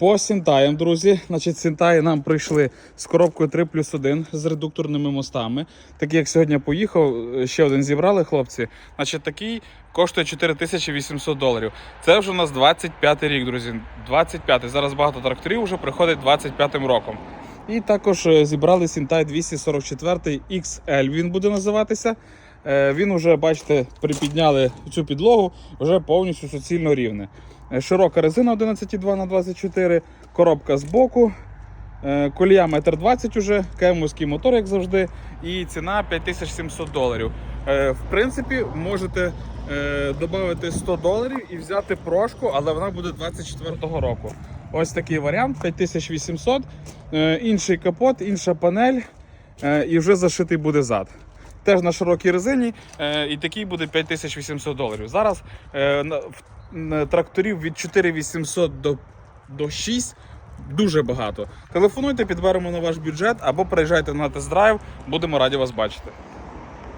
По Сінтаям, друзі. Значить, Сінтаї нам прийшли з коробкою 3 плюс 1 з редукторними мостами. Такий, як сьогодні поїхав, ще один зібрали хлопці. Значить, такий коштує 4800 доларів. Це вже у нас 25 рік, друзі. 25 Зараз багато тракторів вже приходить 25-м роком. І також е, зібрали Сінтай 244 XL. Він буде називатися. Е, Він уже, бачите, припідняли цю підлогу, вже повністю суцільно рівне. Е, Широка резина 11,2 на 24 коробка з боку. е, Колія 1,20 м уже, кемовський мотор, як завжди, і ціна 5700 доларів. В принципі, можете додати 100 доларів і взяти прошку, але вона буде 24-го року. Ось такий варіант: 5800, е, інший капот, інша панель, і вже зашитий буде зад. Теж на широкій резині, е, і такий буде 5800 доларів. Зараз е, на- тракторів від 4800 до, до 6 дуже багато. Телефонуйте, підберемо на ваш бюджет або приїжджайте на тест-драйв, будемо раді вас бачити.